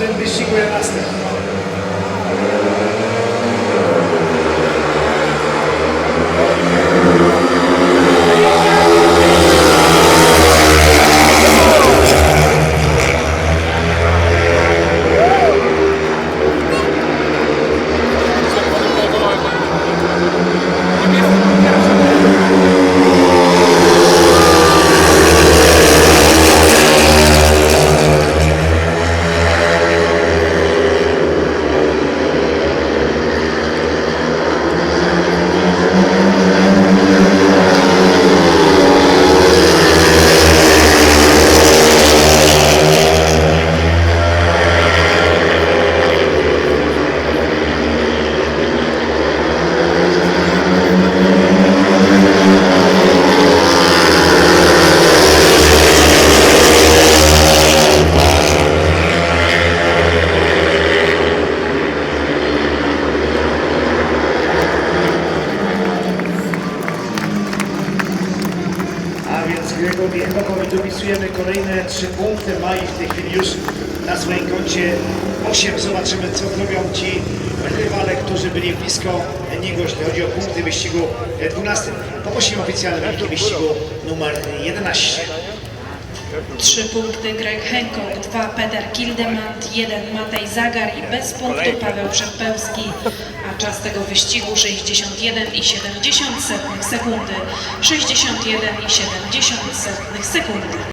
tym wyścigu 11. A więc Enochowi dopisujemy kolejne trzy punkty. Ma ich w tej chwili już na swoim koncie 8. Zobaczymy, co zrobią ci rywale, którzy byli blisko niego, jeśli chodzi o punkty wyścigu 12. Poprosimy oficjalne wyniki wyścigu numer 11. Trzy punkty Greg Hancock, dwa Peter Kildemand, jeden Matej Zagar i bez punktu Paweł Przedpełski, a czas tego wyścigu 61,7 sekundy, 61,7 sekundy.